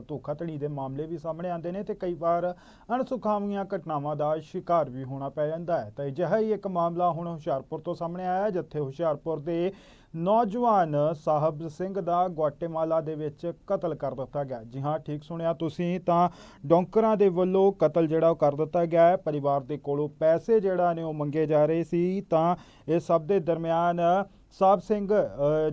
ਧੋਖਾਧੜੀ ਦੇ ਮਾਮਲੇ ਵੀ ਸਾਹਮਣੇ ਆਉਂਦੇ ਨੇ ਤੇ ਕਈ ਵਾਰ ਅਣਸੁਖਾਵੀਆਂ ਘਟਨਾਵਾਂ ਦਾ ਸ਼ਿਕਾਰ ਵੀ ਹੋਣਾ ਪੈ ਜਾਂਦਾ ਹੈ। ਤਾਂ ਅਜਿਹਾ ਹੀ ਇੱਕ ਮਾਮਲਾ ਹੁਣ ਹੁਸ਼ਿਆਰਪੁਰ ਤੋਂ ਸਾਹਮਣੇ ਆਇਆ ਹੈ, ਜਿੱਥੇ ਹੁਸ਼ਿਆਰਪੁਰ ਦੇ ਨੌਜਵਾਨ ਸਾਹਿਬ ਸਿੰਘ ਦਾ ਗੁਆਟੇਮਾਲਾ ਦੇ ਵਿੱਚ ਕਤਲ ਕਰ ਦਿੱਤਾ ਗਿਆ। ਜੀ ਹਾਂ ਠੀਕ ਸੁਣਿਆ ਤੁਸੀਂ ਤਾਂ ਡੌਂਕਰਾਂ ਦੇ ਵੱਲੋਂ ਕਤਲ ਜਿਹੜਾ ਉਹ ਕਰ ਦਿੱਤਾ ਗਿਆ ਹੈ। ਪਰਿਵਾਰ ਦੇ ਕੋਲੋਂ ਪੈਸੇ ਜਿਹੜਾ ਨੇ ਉਹ ਮੰਗੇ ਜਾ ਰਹੇ ਸੀ। ਤਾਂ ਇਹ ਸਭ ਦੇ ਦਰਮਿਆਨ ਸਾਹਿਬ ਸਿੰਘ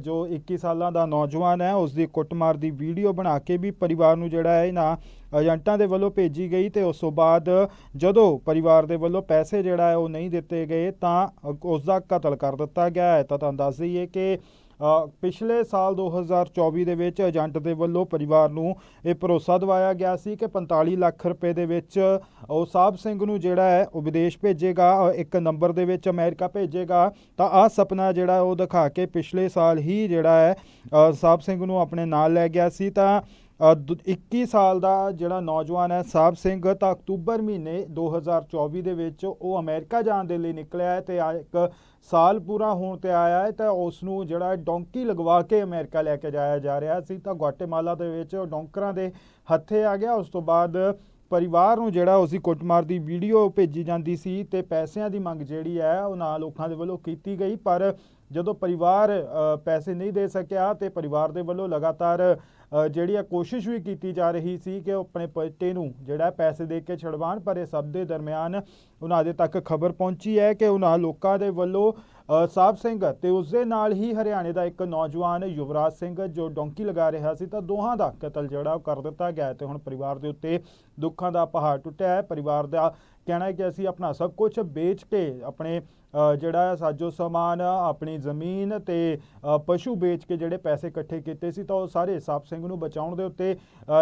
ਜੋ 21 ਸਾਲਾਂ ਦਾ ਨੌਜਵਾਨ ਹੈ ਉਸ ਦੀ ਕੁੱਟਮਾਰ ਦੀ ਵੀਡੀਓ ਬਣਾ ਕੇ ਵੀ ਪਰਿਵਾਰ ਨੂੰ ਜਿਹੜਾ ਹੈ ਇਹਨਾਂ ਏਜੰਟਾਂ ਦੇ ਵੱਲੋਂ ਭੇਜੀ ਗਈ ਤੇ ਉਸ ਤੋਂ ਬਾਅਦ ਜਦੋਂ ਪਰਿਵਾਰ ਦੇ ਵੱਲੋਂ ਪੈਸੇ ਜਿਹੜਾ ਹੈ ਉਹ ਨਹੀਂ ਦਿੱਤੇ ਗਏ ਤਾਂ ਅ, ਉਸ ਦਾ ਕਤਲ ਕਰ ਦਿੱਤਾ ਗਿਆ ਹੈ। ਤਾਂ ਤੁਹਾਨੂੰ ਦੱਸ ਦਈਏ ਕਿ ਪਿਛਲੇ ਸਾਲ 2024 ਦੇ ਵਿੱਚ ਏਜੰਟ ਦੇ ਵੱਲੋਂ ਪਰਿਵਾਰ ਨੂੰ ਇਹ ਭਰੋਸਾ ਦਿਵਾਇਆ ਗਿਆ ਸੀ ਕਿ 45 ਲੱਖ ਰੁਪਏ ਦੇ ਵਿੱਚ ਉਹ ਸਾਹਿਬ ਸਿੰਘ ਨੂੰ ਜਿਹੜਾ ਹੈ ਉਹ ਵਿਦੇਸ਼ ਭੇਜੇਗਾ ਇੱਕ ਨੰਬਰ ਦੇ ਵਿੱਚ ਅਮਰੀਕਾ ਭੇਜੇਗਾ। ਤਾਂ ਆਹ ਸੁਪਨਾ ਜਿਹੜਾ ਉਹ ਦਿਖਾ ਕੇ ਪਿਛਲੇ ਸਾਲ ਹੀ ਜਿਹੜਾ ਹੈ ਸਾਹਿਬ ਸਿੰਘ ਨੂੰ ਆਪਣੇ ਨਾਲ ਲੈ ਗਿਆ ਸੀ। ਤਾਂ 21 ਸਾਲ ਦਾ ਜਿਹੜਾ ਨੌਜਵਾਨ ਹੈ ਸਾਹਿਬ ਸਿੰਘ, ਤਾਂ ਅਕਤੂਬਰ ਮਹੀਨੇ 2024 ਦੇ ਵਿੱਚ ਉਹ ਅਮਰੀਕਾ ਜਾਣ ਦੇ ਲਈ ਨਿਕਲਿਆ ਹੈ ਤੇ ਆ ਇੱਕ ਸਾਲ ਪੂਰਾ ਹੋਣ ਤੇ ਆਇਆ ਹੈ, ਤਾਂ ਉਸ ਨੂੰ ਜਿਹੜਾ ਡੌਂਕੀ ਲਗਵਾ ਕੇ ਅਮਰੀਕਾ ਲੈ ਕੇ ਜਾਇਆ ਜਾ ਰਿਹਾ ਸੀ, ਤਾਂ ਗੁਆਟੇਮਾਲਾ ਦੇ ਵਿੱਚ ਉਹ ਡੌਂਕਰਾਂ ਦੇ ਹੱਥੇ ਆ ਗਿਆ। ਉਸ ਤੋਂ ਬਾਅਦ ਪਰਿਵਾਰ ਨੂੰ ਜਿਹੜਾ ਉਸਦੀ ਕੁੱਟਮਾਰ ਦੀ ਵੀਡੀਓ ਭੇਜੀ ਜਾਂਦੀ ਸੀ ਤੇ ਪੈਸਿਆਂ ਦੀ ਮੰਗ ਜਿਹੜੀ ਹੈ, ਉਹ ਨਾਲ ਲੋਕਾਂ ਦੇ ਵੱਲੋਂ ਕੀਤੀ ਗਈ, ਪਰ ਜਦੋਂ ਪਰਿਵਾਰ ਪੈਸੇ ਨਹੀਂ ਦੇ ਸਕਿਆ ਤੇ ਪਰਿਵਾਰ ਦੇ ਵੱਲੋਂ ਲਗਾਤਾਰ ਜਿਹੜੀ ਆ ਕੋਸ਼ਿਸ਼ ਵੀ ਕੀਤੀ ਜਾ ਰਹੀ ਸੀ ਕਿ ਉਹ ਆਪਣੇ ਪੇਟੇ ਨੂੰ ਜਿਹੜਾ ਪੈਸੇ ਦੇ ਕੇ ਛਡਵਾਣ ਪਰ ਇਹ ਸਭ ਦੇ ਦਰਮਿਆਨ ਉਹਨਾਂ ਦੇ ਤੱਕ ਖਬਰ ਪਹੁੰਚੀ ਹੈ ਕਿ ਉਹਨਾਂ ਲੋਕਾਂ ਦੇ ਵੱਲੋਂ ਸਾਹਿਬ ਸਿੰਘ ਤੇ ਉਸ ਦੇ ਨਾਲ ਹੀ ਹਰਿਆਣੇ ਦਾ ਇੱਕ ਨੌਜਵਾਨ ਯੁਵਰਾਜ ਸਿੰਘ ਜੋ ਡੌਂਕੀ ਲਗਾ ਰਿਹਾ ਸੀ ਤਾਂ ਦੋਹਾਂ ਦਾ ਕਤਲ ਜਿਹੜਾ ਉਹ ਕਰ ਦਿੱਤਾ ਗਿਆ ਹੈ ਤੇ ਹੁਣ ਪਰਿਵਾਰ ਦੇ ਉੱਤੇ ਦੁੱਖਾਂ ਦਾ ਪਹਾੜ ਟੁੱਟਿਆ ਹੈ। ਪਰਿਵਾਰ ਦਾ ਕਹਿਣਾ ਹੈ ਕਿ ਅਸੀਂ ਆਪਣਾ ਸਭ ਕੁਝ ਵੇਚ ਕੇ ਆਪਣੇ ਜਿਹੜਾ ਸਾਜੋ ਸਮਾਨ, ਆਪਣੀ ਜ਼ਮੀਨ ਤੇ ਪਸ਼ੂ ਵੇਚ ਕੇ ਜਿਹੜੇ ਪੈਸੇ ਇਕੱਠੇ ਕੀਤੇ ਸੀ ਤਾਂ ਉਹ ਸਾਰੇ ਸਾਹਿਬ ਸਿੰਘ ਨੂੰ ਬਚਾਉਣ ਦੇ ਉੱਤੇ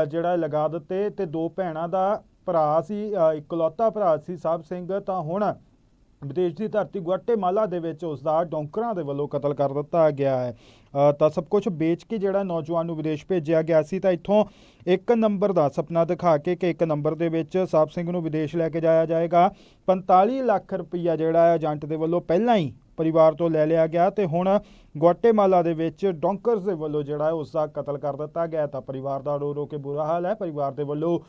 ਜਿਹੜਾ ਲਗਾ ਦਿੱਤੇ ਤੇ ਦੋ ਭੈਣਾਂ ਦਾ ਭਰਾ ਸੀ ਇਕਲੌਤਾ ਭਰਾ ਸੀ ਸਾਹਿਬ ਸਿੰਘ ਤਾਂ ਹੁਣ ਵਿਦੇਸ਼ ਦੀ ਧਰਤੀ ਗੁਆਟੇਮਾਲਾ ਦੇ ਵਿੱਚ ਉਸ ਦਾ ਡੌਂਕਰਾਂ ਦੇ ਵੱਲੋਂ ਕਤਲ ਕਰ ਦਿੱਤਾ ਗਿਆ ਹੈ। ਤਾਂ ਸਭ ਕੁਝ ਵੇਚ ਕੇ ਜਿਹੜਾ ਨੌਜਵਾਨ ਨੂੰ ਵਿਦੇਸ਼ ਭੇਜਿਆ ਗਿਆ ਸੀ, ਤਾਂ ਇੱਥੋਂ ਇੱਕ ਨੰਬਰ ਦਾ ਸੁਪਨਾ ਦਿਖਾ ਕੇ ਕਿ ਇੱਕ ਨੰਬਰ ਦੇ ਵਿੱਚ ਸਾਹਿਬ ਸਿੰਘ ਨੂੰ ਵਿਦੇਸ਼ ਲੈ ਕੇ ਜਾਇਆ ਜਾਏਗਾ। 45 ਲੱਖ ਰੁਪਈਆ ਜਿਹੜਾ ਹੈ ਏਜੰਟ ਦੇ ਵੱਲੋਂ ਪਹਿਲਾਂ ਹੀ ਪਰਿਵਾਰ ਤੋਂ ਲੈ ਲਿਆ ਗਿਆ ਤੇ ਹੁਣ ਗੁਆਟੇਮਾਲਾ ਦੇ ਵਿੱਚ ਡੌਂਕਰਸ ਦੇ ਵੱਲੋਂ ਜਿਹੜਾ ਹੈ ਉਸ ਦਾ ਕਤਲ ਕਰ ਦਿੱਤਾ ਗਿਆ ਤਾਂ ਪਰਿਵਾਰ ਦਾ ਰੋ ਰੋ ਕੇ ਬੁਰਾ ਹਾਲ ਹੈ। ਪਰਿਵਾਰ ਦੇ ਵੱਲੋਂ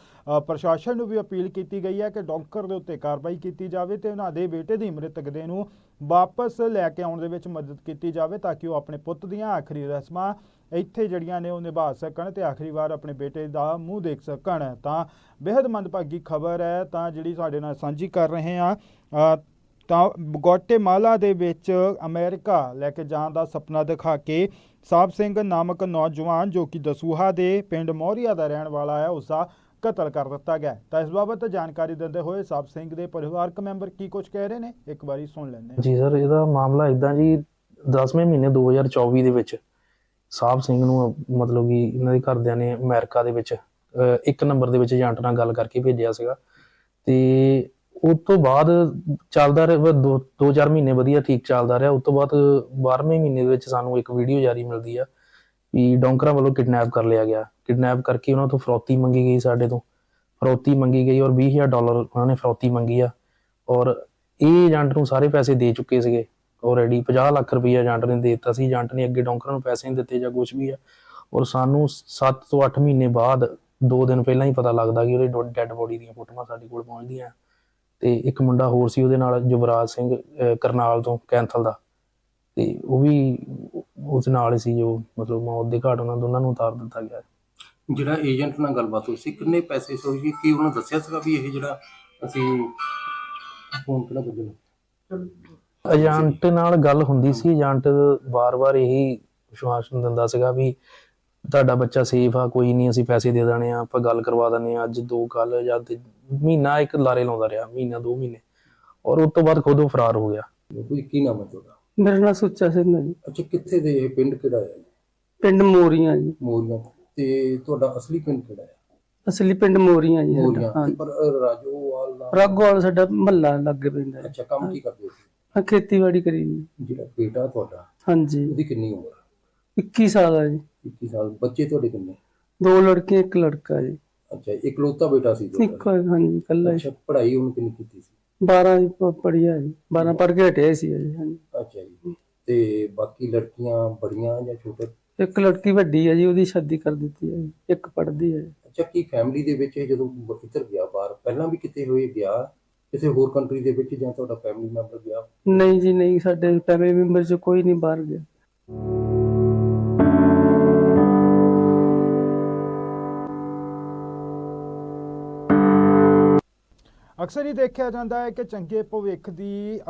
ਪ੍ਰਸ਼ਾਸਨ ਨੂੰ ਵੀ ਅਪੀਲ ਕੀਤੀ ਗਈ ਹੈ ਕਿ ਡੌਂਕਰ ਦੇ ਉੱਤੇ ਕਾਰਵਾਈ ਕੀਤੀ ਜਾਵੇ ਤੇ ਉਹਨਾਂ ਦੇ ਬੇਟੇ ਦੀ ਮ੍ਰਿਤਕ ਦੇ ਨੂੰ ਵਾਪਸ ਲੈ ਕੇ ਆਉਣ ਦੇ ਵਿੱਚ ਮਦਦ ਕੀਤੀ ਜਾਵੇ ਤਾਂ ਕਿ ਉਹ ਆਪਣੇ ਪੁੱਤ ਦੀਆਂ ਆਖਰੀ ਰਸਮਾਂ ਇੱਥੇ ਜਿਹੜੀਆਂ ਨੇ ਉਹ ਨਿਭਾ ਸਕਣ ਤੇ ਆਖਰੀ ਵਾਰ ਆਪਣੇ ਬੇਟੇ ਦਾ ਮੂੰਹ ਦੇਖ ਸਕਣ। ਤਾਂ ਬੇहद ਮੰਦਭਾਗੀ ਖਬਰ ਹੈ। ਤਾਂ ਜਿਹੜੀ ਸਾਡੇ ਨਾਲ ਸਾਂਝੀ ਕਰ ਰਹੇ ਆ ਤਾਂ ਗੋਟੇਮਾਲਾ ਦੇ ਵਿੱਚ ਅਮਰੀਕਾ ਲੈ ਕੇ ਜਾਣ ਦਾ ਸੁਪਨਾ ਦਿਖਾ ਕੇ ਸਾਹਿਬ ਸਿੰਘ ਨਾਮਕ ਨੌਜਵਾਨ ਜੋ ਕਿ ਦਸੂਹਾ ਦੇ ਪਿੰਡ ਮੌਰੀਆ ਦਾ ਰਹਿਣ ਵਾਲਾ ਹੈ ਉਸ ਦਾ ਕਤਲ ਕਰ ਦਿੱਤਾ ਗਿਆ ਤਾਂ ਇਸ ਬਾਬਤ ਜਾਣਕਾਰੀ ਦਿੰਦੇ ਹੋਏ ਸਾਹਿਬ ਸਿੰਘ ਦੇ ਪਰਿਵਾਰਕ ਮੈਂਬਰ ਕੀ ਕੁਝ ਕਹਿ ਰਹੇ ਨੇ? ਇੱਕ ਵਾਰੀ ਸੁਣ ਲੈਂਦੇ ਹਾਂ। ਜੀ ਸਰ, ਇਹਦਾ ਮਾਮਲਾ ਇਦਾਂ ਜੀ 10ਵੇਂ ਮਹੀਨੇ 2024 ਦੇ ਵਿੱਚ ਸਾਹਿਬ ਸਿੰਘ ਨੂੰ ਮਤਲਬ ਕਿ ਇਹਨਾਂ ਦੇ ਘਰਦਿਆਂ ਨੇ ਅਮਰੀਕਾ ਦੇ ਵਿੱਚ ਇੱਕ ਨੰਬਰ ਦੇ ਵਿੱਚ ਏਜੰਟ ਨਾਲ ਗੱਲ ਕਰਕੇ ਭੇਜਿਆ ਸੀਗਾ। ਤੇ ਉਸ ਤੋਂ ਬਾਅਦ ਚੱਲਦਾ ਰਿਹਾ ਦੋ ਦੋ ਚਾਰ ਮਹੀਨੇ ਵਧੀਆ ਠੀਕ ਚੱਲਦਾ ਰਿਹਾ। ਉਸ ਤੋਂ ਬਾਅਦ 12ਵੇਂ ਮਹੀਨੇ ਦੇ ਵਿੱਚ ਸਾਨੂੰ ਇੱਕ ਵੀਡੀਓ ਜਾਰੀ ਮਿਲਦੀ ਆ ਵੀ ਡੌਂਕਰਾਂ ਵੱਲੋਂ ਕਿਡਨੈਪ ਕਰ ਲਿਆ ਗਿਆ। ਕਿਡਨੈਪ ਕਰਕੇ ਉਹਨਾਂ ਤੋਂ ਫਰੋਤੀ ਮੰਗੀ ਗਈ ਸਾਡੇ ਤੋਂ। ਫਰੋਤੀ ਮੰਗੀ ਗਈ ਔਰ 20000 ਡਾਲਰ ਉਹਨਾਂ ਨੇ ਫਰੋਤੀ ਮੰਗੀ ਆ। ਔਰ ਇਹ ਏਜੰਟ ਨੂੰ ਸਾਰੇ ਪੈਸੇ ਦੇ ਚੁੱਕੇ ਸੀਗੇ। ਆਲਰੇਡੀ 50 ਲੱਖ ਰੁਪਏ ਏਜੰਟ ਨੇ ਦੇ ਦਿੱਤਾ ਸੀ। ਏਜੰਟ ਨੇ ਅੱਗੇ ਡੌਂਕਰਾਂ ਨੂੰ ਪੈਸੇ ਨਹੀਂ ਦਿੱਤੇ ਜਾਂ ਕੁਝ ਵੀ ਆ। ਔਰ ਸਾਨੂੰ 7 ਤੋਂ 8 ਮਹੀਨੇ ਬਾਅਦ 2 ਦਿਨ ਪਹਿਲਾਂ ਹੀ ਪਤਾ ਲੱਗਦਾ ਕਿ ਉਹਦੇ ਡੈੱਡ ਬੋਡੀ ਦੀਆਂ ਫੋਟੋਆਂ ਸਾਡੇ ਕੋਲ ਪਹੁੰਚਦੀਆਂ। ਤੇ ਇੱਕ ਮੁੰਡਾ ਹੋਰ ਸੀ ਉਹਦੇ ਨਾਲ ਯੁਵਰਾਜ ਸਿੰਘ ਕਰਨਾਲ ਤੋਂ ਕੈਂਥਲ ਦਾ। ਤੇ ਉਹ ਵੀ ਉਸ ਨਾਲ ਸੀ ਜੋ ਮਤਲਬ ਮੌਤ ਦੇ ਘਾਟ ਉਹਨਾਂ ਦੋਨਾਂ ਨੂੰ ਉਤਾਰ ਦਿੱਤਾ ਗਿਆ। ਜਿਹੜਾ ਏਜੰਟ ਨਾਲ ਗੱਲਬਾਤ ਹੋਈ ਸੀ ਕਿੰਨੇ ਪੈਸੇ ਸੋਚੀ ਕੀ ਉਹਨਾਂ ਦੱਸਿਆ ਸੀਗਾ ਵੀ ਇਹ ਜਿਹੜਾ ਅਸੀਂ ਫੋਨ ਕਿਹੜਾ ਵੱਜਣਾ ਏਜੰਟ ਨਾਲ ਗੱਲ ਹੁੰਦੀ ਸੀ ਏਜੰਟ ਵਾਰ-ਵਾਰ ਇਹੀ ਵਿਸ਼ਵਾਸਨ ਦਿੰਦਾ ਸੀਗਾ ਵੀ ਤੁਹਾਡਾ ਬੱਚਾ ਸੇਫ ਆ ਕੋਈ ਨਹੀਂ ਅਸੀਂ ਪੈਸੇ ਦੇ ਦੇਣੇ ਆ ਆਪਾਂ ਗੱਲ ਕਰਵਾ ਦਿੰਦੇ ਆ ਅੱਜ ਦੋ ਕੱਲ ਜਾਂ ਤੇ ਮਹੀਨਾ ਇੱਕ ਲਾਰੇ ਲਾਉਂਦਾ ਰਿਹਾ ਮਹੀਨਾ ਦੋ ਮਹੀਨੇ। ਔਰ ਉਸ ਤੋਂ ਬਾਅਦ ਖੁਦ ਉਹ ਫਰਾਰ ਹੋ ਗਿਆ। ਕੋਈ ਕੀ ਨਾਮ ਹੈ ਤੁਹਾਡਾ? ਮੇਰਾ ਨਾਮ ਸੁੱਚਾ ਸਿੰਘ ਹੈ ਜੀ। ਅੱਛਾ ਕਿੱਥੇ ਦੇ ਇਹ ਪਿੰਡ ਕਿਹੜਾ ਹੈ? ਪਿੰਡ ਮੋਰੀਆਂ ਜੀ। ਮੋਰੀਆਂ। ਤੇ ਤੁਹਾਡਾ ਅਸਲੀ ਪਿੰਡ ਕਿਹੜਾ ਹੈ? ਅਸਲੀ ਪਿੰਡ ਮੋਰੀਆਂ ਜੀ ਮੋਰੀਆਂ। ਪਰ ਰਾਜੋਵਾਲ ਦਾ ਰਾਗੋਵਾਲ ਸਾਡਾ ਮਹੱਲਾ ਲੱਗੇ ਪੈਂਦਾ ਹੈ। ਅੱਛਾ ਕੰਮ ਕੀ ਕਰਦੇ ਹੋ? ਖੇਤੀਬਾੜੀ ਕਰੀ ਜੀ। ਜਿਹੜਾ ਬੇਟਾ ਤੁਹਾਡਾ ਹਾਂਜੀ। ਉਹਦੀ ਕਿੰਨੀ ਉਮਰ 21 ਸਾਲ ਹੈ ਜੀ। 21 ਸਾਲ। ਬੱਚੇ ਤੁਹਾਡੇ ਕਿੰਨੇ? ਦੋ ਲੜਕੀਆਂ ਇੱਕ ਲੜਕਾ ਜੀ। ਅੱਛਾ ਇਕਲੌਤਾ ਬੇਟਾ ਸੀ ਇੱਕ ਤੁਹਾਡਾ ਹਾਂਜੀ ਕੱਲਾ ਅੱਛਾ ਪੜ੍ਹਾਈ ਉਹਨੇ ਕਿੰਨੀ ਕੀਤੀ ਸੀ? 12 ਜੀ ਪ- ਜੀ। 12 ਪੜ੍ਹ ਕੇ ਹਟਿਆ ਸੀ ਜੀ ਹਾਂਜੀ। ਅੱਛਾ ਜੀ। ਤੇ ਬਾਕੀ ਲੜਕੀਆਂ ਬੜੀਆਂ ਜਾਂ ਛੋਟੇ? ਇੱਕ ਲੜਕੀ ਵੱਡੀ ਹੈ ਜੀ ਉਹਦੀ ਸ਼ਾਦੀ ਕਰ ਦਿੱਤੀ ਹੈ ਜੀ। ਇੱਕ ਪੜ੍ਹਦੀ ਹੈ। ਅੱਛਾ ਕੀ ਫੈਮਿਲੀ ਦੇ ਵਿੱਚ ਇਹ ਜਦੋਂ ਬ- ਇੱਧਰ ਗਿਆ ਬਾਹਰ ਪਹਿਲਾਂ ਵੀ ਕਿਤੇ ਹੋਏ ਗਿਆ? ਕਿਸੇ ਹੋਰ ਕੰਟਰੀ ਦੇ ਵਿੱਚ ਜਾਂ ਤੁਹਾਡਾ ਫੈਮਿਲੀ ਮੈਂਬਰ ਗਿਆ? ਨਹੀਂ ਜੀ ਨਹੀਂ ਸਾਡੇ ਫੈਮਿਲੀ ਮੈਂਬਰ ਚ ਕੋਈ ਨਹੀਂ ਬਾਹਰ ਗਿਆ। ਅਕਸਰ ਹੀ ਦੇਖਿਆ ਜਾਂਦਾ ਹੈ ਕਿ ਚੰਗੇ ਭਵਿੱਖ ਦੀ